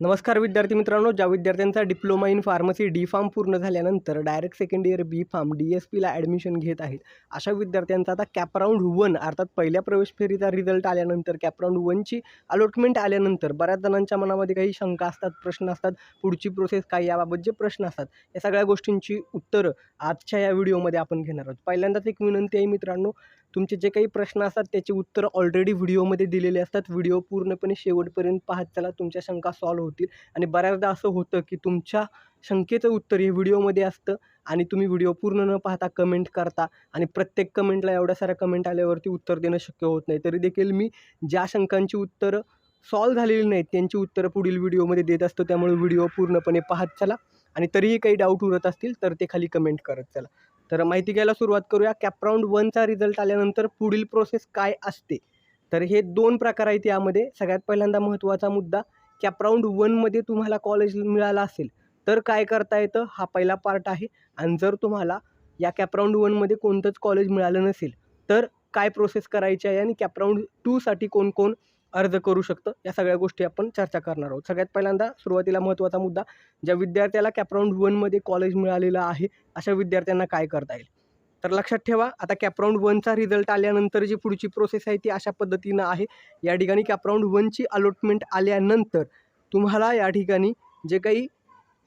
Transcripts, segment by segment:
नमस्कार विद्यार्थी मित्रांनो ज्या विद्यार्थ्यांचा diploma in pharmacy D pharm पूर्ण झाल्यानंतर direct second year B pharm D S पीला ॲडमिशन घेत आहेत. अशा विद्यार्थ्यांचा आता कॅपराऊंड वन अर्थात पहिल्या प्रवेश फेरीचा रिझल्ट आल्यानंतर कॅपराऊंड वनची अलॉटमेंट आल्यानंतर बऱ्याच जणांच्या मनामध्ये काही शंका असतात प्रश्न असतात पुढची प्रोसेस काय याबाबत जे प्रश्न असतात या सगळ्या गोष्टींची उत्तरं आजच्या या व्हिडिओमध्ये आपण घेणार आहोत. पहिल्यांदाच एक विनंती आहे मित्रांनो तुमचे जे काही प्रश्न असतात त्याची उत्तरं ऑलरेडी व्हिडिओमध्ये दिलेले असतात. व्हिडिओ पूर्णपणे शेवटपर्यंत पाहत चला तुमच्या शंका सॉल्व्ह होतील. आणि बऱ्याचदा असं होतं की तुमच्या शंकेचं उत्तर हे व्हिडिओमध्ये असतं आणि तुम्ही व्हिडिओ पूर्ण न पाहता कमेंट करता आणि प्रत्येक कमेंटला एवढ्या साऱ्या कमेंट आल्यावरती उत्तर देणं शक्य होत नाही. तरी देखील मी ज्या शंकांची उत्तरं सॉल्व्ह झालेली नाहीत त्यांची उत्तरं पुढील व्हिडिओमध्ये देत असतो. त्यामुळे व्हिडिओ पूर्णपणे पाहत चला. आणि तरीही काही डाऊट उरत असतील तर ते खाली कमेंट करत चला. तर माहिती घ्यायला सुरुवात करूया. कॅपराऊंड वनचा रिझल्ट आल्यानंतर पुढील प्रोसेस काय असते? तर हे दोन प्रकार आहेत यामध्ये. सगळ्यात पहिल्यांदा महत्त्वाचा मुद्दा कॅपराऊंड वनमध्ये तुम्हाला कॉलेज मिळालं असेल तर काय करता येतं? हा पहिला पार्ट आहे. आणि जर तुम्हाला या कॅपराऊंड वनमध्ये कोणतंच कॉलेज मिळालं नसेल तर काय प्रोसेस करायची आहे? आणि कॅपराऊंड टूसाठी कोण कोण अर्ज करू शकतं. या सगळ्या गोष्टी आपण चर्चा करणार आहोत. सगळ्यात पहिल्यांदा सुरुवातीला महत्त्वाचा मुद्दा ज्या विद्यार्थ्याला कॅपराऊंड वनमध्ये कॉलेज मिळालेलं आहे अशा विद्यार्थ्यांना काय करता येईल? तर लक्षात ठेवा आता कॅपराऊंड वनचा रिझल्ट आल्यानंतर जी पुढची प्रोसेस आहे ती अशा पद्धतीनं आहे. या ठिकाणी कॅपराऊंड वनची अलॉटमेंट आल्यानंतर तुम्हाला या ठिकाणी जे काही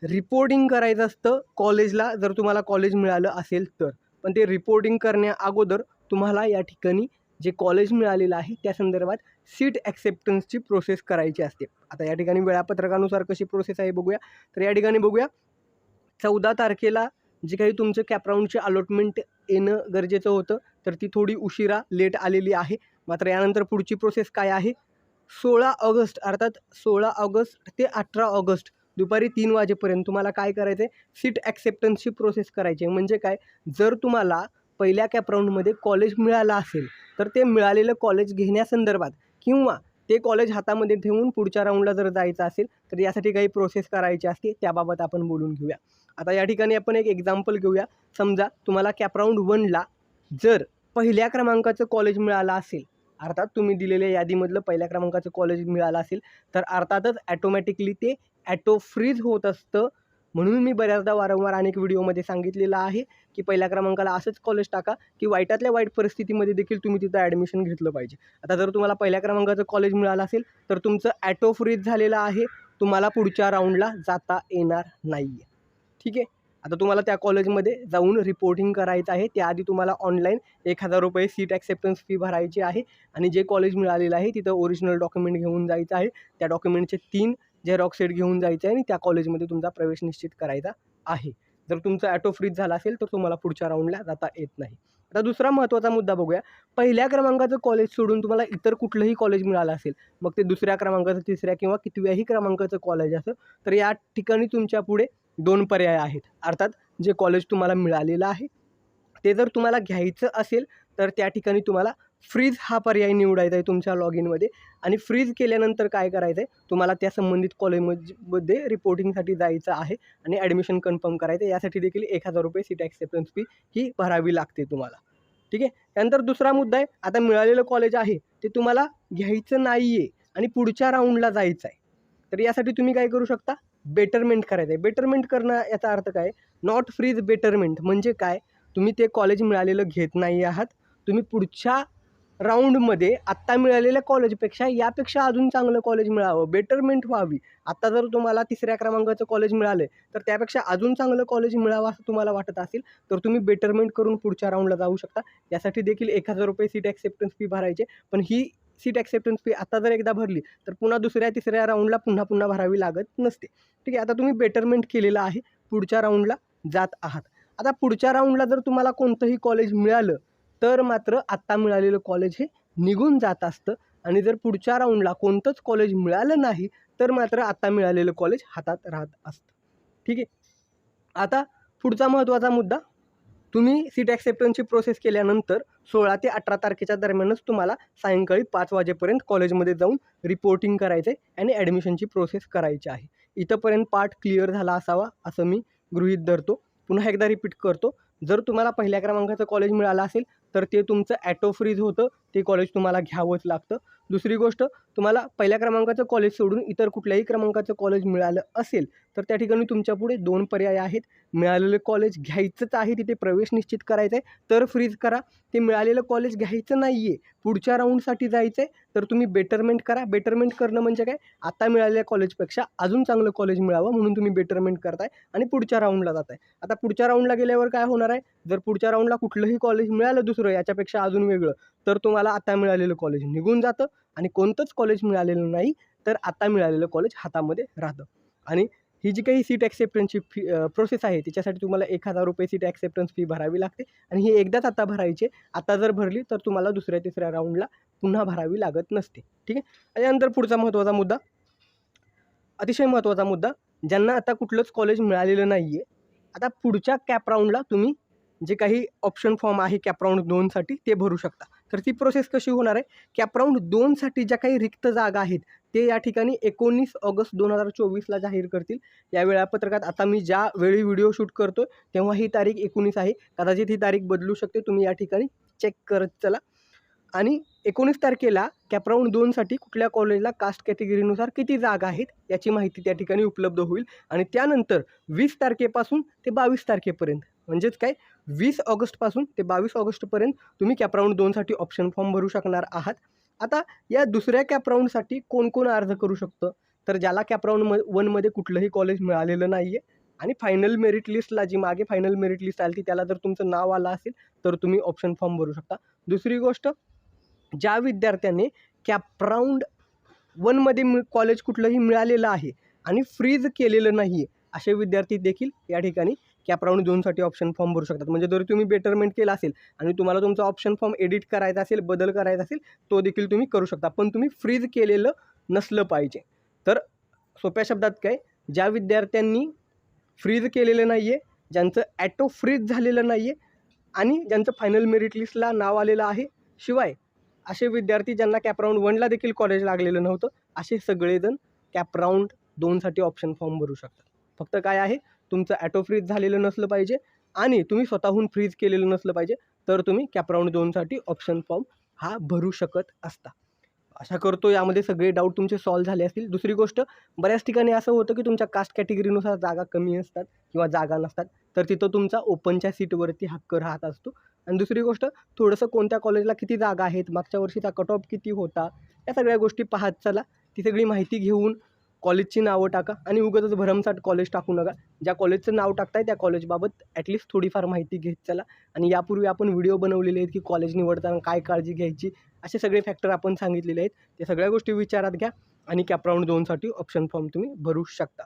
रिपोर्टिंग करायचं असतं कॉलेजला जर तुम्हाला कॉलेज मिळालं असेल तर. पण ते रिपोर्टिंग करण्या अगोदर तुम्हाला या ठिकाणी जे कॉलेज मिळालेलं आहे त्या संदर्भात सीट ॲक्सेप्टन्सची प्रोसेस करायची असते. आता या ठिकाणी वेळापत्रकानुसार कशी प्रोसेस आहे बघूया. तर या ठिकाणी बघूया. चौदा तारखेला जे काही तुमचं कॅपराऊंडचे अलॉटमेंट येणं गरजेचं होतं तर ती थोडी उशिरा लेट आलेली आहे. मात्र यानंतर पुढची प्रोसेस काय आहे? सोळा ऑगस्ट अर्थात सोळा ऑगस्ट ते अठरा ऑगस्ट दुपारी तीन वाजेपर्यंत तुम्हाला काय करायचं आहे सीट ॲक्सेप्टन्सची प्रोसेस करायची आहे. म्हणजे काय? जर तुम्हाला पहिल्या कॅपराऊंडमध्ये कॉलेज मिळालं असेल तर ते मिळालेलं कॉलेज घेण्यासंदर्भात किंवा ते कॉलेज हातामध्ये ठेवून पुढच्या राऊंडला जर जायचं असेल तर यासाठी काही प्रोसेस करायची असते त्याबाबत आपण बोलून घेऊया. आता या ठिकाणी आपण एक एक्झाम्पल घेऊया. समजा तुम्हाला कॅपराऊंड वनला जर पहिल्या क्रमांकाचं कॉलेज मिळालं असेल अर्थात तुम्ही दिलेल्या यादीमधलं पहिल्या क्रमांकाचं कॉलेज मिळालं असेल तर अर्थातच ॲटोमॅटिकली ते ॲटो फ्रीज होत असतं म्हणून मी बऱ्याचदा वारंवार अनेक व्हिडिओमध्ये सांगितलेलं आहे. की पहिल्या क्रमांकाला असंच कॉलेज टाका की वाईटातल्या वाईट परिस्थितीमध्ये देखील तुम्ही तिथं ॲडमिशन घेतलं पाहिजे. आता जर तुम्हाला पहिल्या क्रमांकाचं कॉलेज मिळालं असेल तर तुमचं ॲटो फ्रीज झालेलं आहे. तुम्हाला पुढच्या राऊंडला जाता येणार नाही आहे ठीक आहे? आता तुम्हाला त्या कॉलेजमध्ये जाऊन रिपोर्टिंग करायचं आहे. त्याआधी तुम्हाला ऑनलाईन एक हजार रुपये सीट ॲक्सेप्टन्स फी भरायची आहे. आणि जे कॉलेज मिळालेलं आहे तिथं ओरिजिनल डॉक्युमेंट घेऊन जायचं आहे. त्या डॉक्युमेंटचे तीन झेरॉक्स सेट घेऊन जायचं आहे आणि त्या कॉलेजमध्ये तुमचा प्रवेश निश्चित करायचा आहे. जर तुमचं ॲटो फ्रीज झाला असेल तर तुम्हाला पुढच्या राऊंडला जाता येत नाही. आता दुसरा महत्त्वाचा मुद्दा बघूया. पहिल्या क्रमांकाचं कॉलेज सोडून तुम्हाला इतर कुठलंही कॉलेज मिळालं असेल मग ते दुसऱ्या क्रमांकाचं तिसऱ्या किंवा कितव्याही क्रमांकाचं कॉलेज असं तर या ठिकाणी तुमच्यापुढे दोन पर्याय आहेत. अर्थात जे कॉलेज तुम्हाला मिळालेलं आहे ते जर तुम्हाला घ्यायचं असेल तर त्या ठिकाणी तुम्हाला फ्रीज हा पर्याय निवडायचा आहे तुमच्या लॉग इनमध्ये आणि फ्रीज केल्यानंतर काय करायचं आहे तुम्हाला त्या संबंधित कॉलेजमध्ये रिपोर्टिंगसाठी जायचं आहे आणि ॲडमिशन कन्फर्म करायचं आहे. यासाठी देखील एक हजार रुपये सीट ॲक्सेप्टन्स फी ही भरावी लागते तुम्हाला. ठीक आहे? त्यानंतर दुसरा मुद्दा आहे. आता मिळालेलं कॉलेज आहे ते तुम्हाला घ्यायचं नाही आहे आणि पुढच्या राऊंडला जायचं आहे. तर यासाठी तुम्ही काय करू शकता? बेटरमेंट करायचं आहे. बेटरमेंट करणं याचा अर्थ काय नॉट फ्रीज बेटरमेंट म्हणजे काय? तुम्ही ते कॉलेज मिळालेलं घेत नाही आहात. तुम्ही पुढच्या राऊंडमध्ये आत्ता मिळालेल्या कॉलेजपेक्षा यापेक्षा अजून चांगलं कॉलेज मिळावं बेटरमेंट व्हावी. आत्ता जर तुम्हाला तिसऱ्या क्रमांकाचं कॉलेज मिळालं तर त्यापेक्षा अजून चांगलं कॉलेज मिळावं असं तुम्हाला वाटत असेल तर तुम्ही बेटरमेंट करून पुढच्या राऊंडला जाऊ शकता. यासाठी देखील एक हजार रुपये सीट ॲक्सेप्टन्स फी भरायचे पण ही सीट ॲक्सेप्टन्स फी आता जर एकदा भरली तर पुन्हा दुसऱ्या तिसऱ्या राऊंडला पुन्हा पुन्हा भरावी लागत नसते. ठीक आहे आता तुम्ही बेटरमेंट केलेलं आहे पुढच्या राऊंडला जात आहात. आता पुढच्या राऊंडला जर तुम्हाला कोणतंही कॉलेज मिळालं तर मात्र आत्ता मिळालेलं कॉलेज हे निघून जात असतं. आणि जर पुढच्या राऊंडला कोणतंच कॉलेज मिळालं नाही तर मात्र आत्ता मिळालेलं कॉलेज हातात राहत असतं. ठीक? आहे आता पुढचा महत्त्वाचा मुद्दा. तुम्ही सीट ॲक्सेप्टन्सची प्रोसेस केल्यानंतर सोळा ते अठरा तारखेच्या दरम्यानच तुम्हाला सायंकाळी पाच वाजेपर्यंत कॉलेजमध्ये जाऊन रिपोर्टिंग करायचं आहे आणि ॲडमिशनची प्रोसेस करायची आहे. इथंपर्यंत पार्ट क्लिअर झाला असावा असं मी गृहीत धरतो. पुन्हा एकदा रिपीट करतो. जर तुम्हाला पहिल्या क्रमांकाचं कॉलेज मिळालं असेल तर ते तुमचं ॲटो फ्रीज होतं ते कॉलेज तुम्हाला घ्यावंच लागतं. दुसरी गोष्ट तुम्हाला पहिल्या क्रमांकाचं कॉलेज सोडून इतर कुठल्याही क्रमांकाचं कॉलेज मिळालं असेल तर त्या ठिकाणी तुमच्यापुढे दोन पर्याय आहेत. मिळालेलं कॉलेज घ्यायचंच आहे तिथे प्रवेश निश्चित करायचा आहे. तर फ्रीज करा. ते मिळालेलं कॉलेज घ्यायचं नाही आहे पुढच्या राऊंडसाठी जायचं आहे तर तुम्ही बेटरमेंट करा. बेटरमेंट करणं म्हणजे काय? आता मिळालेल्या कॉलेजपेक्षा अजून चांगलं कॉलेज मिळावं म्हणून तुम्ही बेटरमेंट करताय आणि पुढच्या राऊंडला जाताय. आता पुढच्या राऊंडला गेल्यावर काय होणार आहे? जर पुढच्या राऊंडला कुठलंही कॉलेज मिळालं दुसरं याच्यापेक्षा अजून वेगळं तर तुम्हाला आता मिळालेलं कॉलेज निघून जातं आणि कोणतंच कॉलेज मिळालेलं नाही तर आता मिळालेलं कॉलेज हातामध्ये राहतं. आणि ही जी काही सीट ॲक्सेप्टन्सची फी प्रोसेस आहे त्याच्यासाठी तुम्हाला एक हजार रुपये सीट ॲक्सेप्टन्स फी भरावी लागते. आणि ही एकदाच आता भरायची आहे. आता जर भरली तर तुम्हाला दुसऱ्या तिसऱ्या राऊंडला पुन्हा भरावी लागत नसते. ठीक आहे? त्याच्यानंतर पुढचा महत्त्वाचा मुद्दा. अतिशय महत्त्वाचा मुद्दा. ज्यांना आता कुठलंच कॉलेज मिळालेलं नाही आहे आता पुढच्या कॅप राऊंडला तुम्ही जे काही ऑप्शन फॉर्म आहे कॅप राऊंड दोनसाठी ते भरू शकता. तर ती प्रोसेस कशी होणार आहे? कॅप राऊंड दोनसाठी ज्या काही रिक्त जागा आहेत ते या ठिकाणी एकोणीस ऑगस्ट दोन हजार चोवीसला जाहीर करतील. या वेळापत्रकात आता मी ज्या वेळी व्हिडिओ शूट करतो तेव्हा ही तारीख एकोणीस आहे. कदाचित ही तारीख बदलू शकते. तुम्ही या ठिकाणी चेक करत चला. आणि एकोणीस तारखेला कॅपराऊंड दोनसाठी कुठल्या कॉलेजला कास्ट कॅटेगरीनुसार किती जागा आहेत याची माहिती त्या ठिकाणी उपलब्ध होईल. आणि त्यानंतर वीस तारखेपासून ते बावीस तारखेपर्यंत म्हणजेच काय? वीस ऑगस्टपासून ते बावीस ऑगस्टपर्यंत तुम्ही कॅपराऊंड दोनसाठी ऑप्शन फॉर्म भरू शकणार आहात. आता या दुसऱ्या कॅपराऊंडसाठी कोण कोण अर्ज करू शकतं? तर ज्याला कॅपराऊंड म वनमध्ये कुठलंही कॉलेज मिळालेलं नाही आहे आणि फायनल मेरिट लिस्टला जी मागे फायनल मेरिट लिस्ट आली ती त्याला जर तुमचं नाव आलं असेल तर तुम्ही ऑप्शन फॉर्म भरू शकता. दुसरी गोष्ट ज्या विद्यार्थ्याने कॅपराऊंड वनमध्ये मि कॉलेज कुठलंही मिळालेलं आहे आणि फ्रीज केलेलं नाही आहे असे विद्यार्थी देखील या ठिकाणी कॅपराऊंड दोनसाठी ऑप्शन फॉर्म भरू शकतात. म्हणजे जर तुम्ही बेटरमेंट केला असेल आणि तुम्हाला तुमचा ऑप्शन फॉर्म एडिट करायचा असेल बदल करायचा असेल तो देखील तुम्ही करू शकता. पण तुम्ही फ्रीज केलेलं नसलं पाहिजे. तर सोप्या शब्दात काय ज्या विद्यार्थ्यांनी फ्रीज केलेलं नाही आहे ज्यांचं ॲटो फ्रीज झालेलं नाही आहे आणि ज्यांचं फायनल मेरिट लिस्टला नाव आलेलं आहे शिवाय असे विद्यार्थी ज्यांना कॅपराऊंड वनला देखील कॉलेज लागलेलं नव्हतं असे सगळेजण कॅपराऊंड दोनसाठी ऑप्शन फॉर्म भरू शकतात. फक्त काय आहे? तुमचं ॲटो फ्रीज झालेलं नसलं पाहिजे आणि तुम्ही स्वतःहून फ्रीज केलेलं नसलं पाहिजे तर तुम्ही कॅपराऊंड दोनसाठी ऑप्शन फॉर्म हा भरू शकत असता. आशा करतो यामध्ये सगळे डाऊट तुमचे सॉल्व झाले असतील. दुसरी गोष्ट बऱ्याच ठिकाणी असं होतं की तुमच्या कास्ट कॅटेगरीनुसार जागा कमी असतात किंवा जागा नसतात तर तिथं तुमचा ओपनच्या सीटवरती हक्क राहत असतो. आणि दुसरी गोष्ट थोडंसं कोणत्या कॉलेजला किती जागा आहेत मागच्या वर्षीचा कट ऑफ किती होता या सगळ्या गोष्टी पाहत चला. ती सगळी माहिती घेऊन कॉलेजची नावं टाका आणि उगाचच भरमसाठ कॉलेज टाकू नका. ज्या कॉलेजचं नाव टाकताय त्या कॉलेजबाबत ॲटलिस्ट थोडीफार माहिती घेत चला. आणि यापूर्वी आपण व्हिडिओ बनवलेले आहेत की कॉलेज निवडताना काय काळजी घ्यायची असे सगळे फॅक्टर आपण सांगितलेले आहेत. त्या सगळ्या गोष्टी विचारात घ्या आणि कॅपराऊंड दोनसाठी ऑप्शन फॉर्म तुम्ही भरू शकता.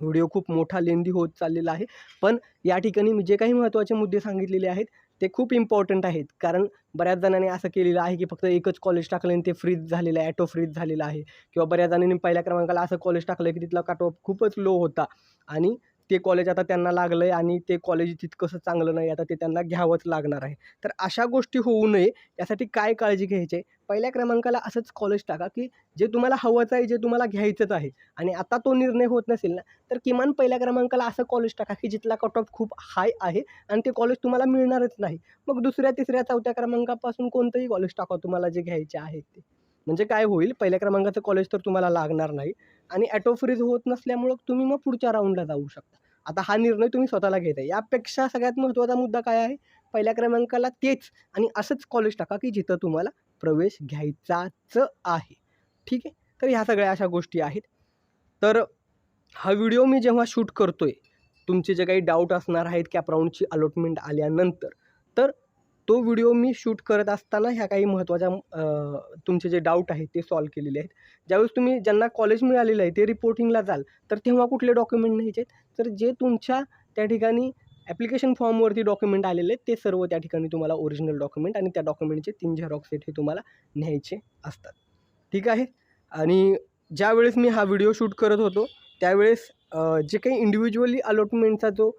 व्हिडिओ खूप मोठा लेंदी होत चाललेला आहे. पण या ठिकाणी मी जे काही महत्त्वाचे मुद्दे सांगितलेले आहेत ते खूप इम्पॉर्टंट आहेत. कारण बऱ्याच जणांनी असं केलेलं आहे की फक्त एकच कॉलेज टाकलं आणि ते फ्रीज झालेलं आहे ॲटो फ्रीज झालेलं आहे. किंवा बऱ्याच जणांनी पहिल्या क्रमांकाला असं कॉलेज टाकलं की तिथला कट ऑफ खूपच लो होता. आणि ते कॉलेज आता त्यांना लागलं आहे आणि ते कॉलेज तितकंसं चांगलं नाही आता ते त्यांना घ्यावंच लागणार आहे. तर अशा गोष्टी होऊ नये यासाठी काय काळजी घ्यायची? आहे पहिल्या क्रमांकाला असंच कॉलेज टाका की जे तुम्हाला हवंच आहे जे तुम्हाला घ्यायचंच आहे. आणि आता तो निर्णय होत नसेल ना तर किमान पहिल्या क्रमांकाला असं कॉलेज टाका की जिथला कट ऑफ खूप हाय आहे आणि ते कॉलेज तुम्हाला मिळणारच नाही. मग दुसऱ्या तिसऱ्या चौथ्या क्रमांकापासून कोणतंही कॉलेज टाका तुम्हाला जे घ्यायचे आहे ते. म्हणजे काय होईल पहिल्या क्रमांकाचं कॉलेज तर तुम्हाला लागणार नाही आणि ॲटो फ्रीज होत नसल्यामुळं तुम्ही मग पुढच्या राऊंडला जाऊ शकता. आता हा निर्णय तुम्ही स्वतःला घेता यापेक्षा सगळ्यात महत्त्वाचा मुद्दा काय आहे? पहिल्या क्रमांकाला तेच आणि असंच कॉलेज टाका की जिथं तुम्हाला प्रवेश घ्यायचाच आहे. ठीक आहे? तर ह्या सगळ्या अशा गोष्टी आहेत. तर हा व्हिडिओ मी जेव्हा शूट करतो आहे तुमचे जे काही डाऊट असणार आहेत कॅपराऊंडची अलॉटमेंट आल्यानंतर तर तो व्हिडिओ मी शूट करत असताना ह्या काही महत्त्वाच्या तुमचे जे डाऊट आहेत ते सॉल्व केलेले आहेत. ज्यावेळेस तुम्ही ज्यांना कॉलेज मिळालेलं आहे ते रिपोर्टिंगला जाल तर तेव्हा कुठले डॉक्युमेंट न्यायचे आहेत? तर जे तुमच्या त्या ठिकाणी ॲप्लिकेशन फॉर्मवरती डॉक्युमेंट आलेले आहेत ते सर्व त्या ठिकाणी तुम्हाला ओरिजिनल डॉक्युमेंट आणि त्या डॉक्युमेंटचे तीन झेरॉक्स सेट हे तुम्हाला न्यायचे असतात. ठीक आहे? आणि ज्यावेळेस मी हा व्हिडिओ शूट करत होतो त्यावेळेस जे काही इंडिव्हिज्युअली अलॉटमेंटचा जो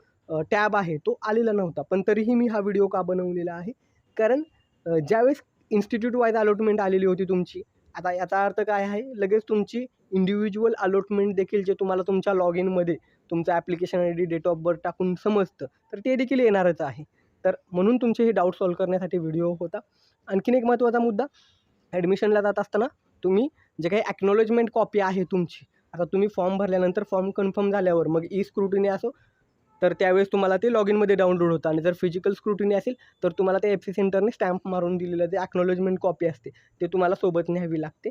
टॅब आहे तो आलेला नव्हता. पण तरीही मी हा व्हिडिओ का बनवलेला आहे? कारण ज्यावेळेस इन्स्टिट्यूट वाईज अलॉटमेंट आलेली होती तुमची आता याचा अर्थ काय आहे? लगेच तुमची इंडिव्हिज्युअल अलॉटमेंट देखील जे तुम्हाला तुमच्या लॉग इनमध्ये तुमचं application I D date of birth टाकून समजतं तर ते देखील येणारच आहे. तर म्हणून तुमचे हे डाऊट सॉल्व करण्यासाठी व्हिडिओ होता. आणखीन एक महत्त्वाचा मुद्दा ॲडमिशनला जात असताना तुम्ही जे काही ॲक्नॉलेजमेंट कॉपी आहे तुमची आता तुम्ही फॉर्म भरल्यानंतर फॉर्म कन्फर्म झाल्यावर मग ई स्क्रुटिनी असो तर त्यावेळेस तुम्हाला ते लॉग इनमध्ये डाउनलोड होतं. आणि जर फिजिकल स्क्रुटिनी असेल तर तुम्हाला ते एफ सी सेंटरने स्टॅम्प मारून दिलेलं जे ॲक्नॉलेजमेंट कॉपी असते ते तुम्हाला सोबत न्यावी लागते.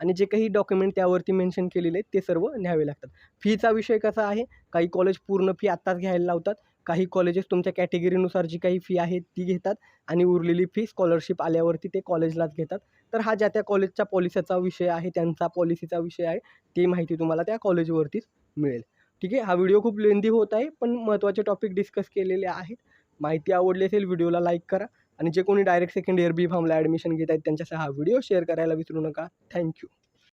आणि जे काही डॉक्युमेंट त्यावरती मेन्शन केलेले आहेत ते सर्व न्यावे लागतात. फीचा विषय कसा आहे? काही कॉलेज पूर्ण फी आत्ताच घ्यायला लावतात. काही कॉलेजेस तुमच्या कॅटेगरीनुसार जी काही फी आहे ती घेतात. आणि उरलेली फी स्कॉलरशिप आल्यावरती ते कॉलेजलाच घेतात. तर हा ज्या त्या कॉलेजच्या पॉलिसीचा विषय आहे त्यांचा पॉलिसीचा विषय आहे ती माहिती तुम्हाला त्या कॉलेजवरतीच मिळेल. ठीक आहे हा व्हिडिओ खूप लेंदी होत आहे पण महत्त्वाचे टॉपिक डिस्कस केलेले आहेत. माहिती आवडली असेल व्हिडिओला लाईक करा आणि जे कोणी डायरेक्ट सेकंड इयर बी फॉर्मला ॲडमिशन घेत आहेत त्यांच्यासह हा व्हिडिओ शेअर करायला विसरू नका. थँक्यू.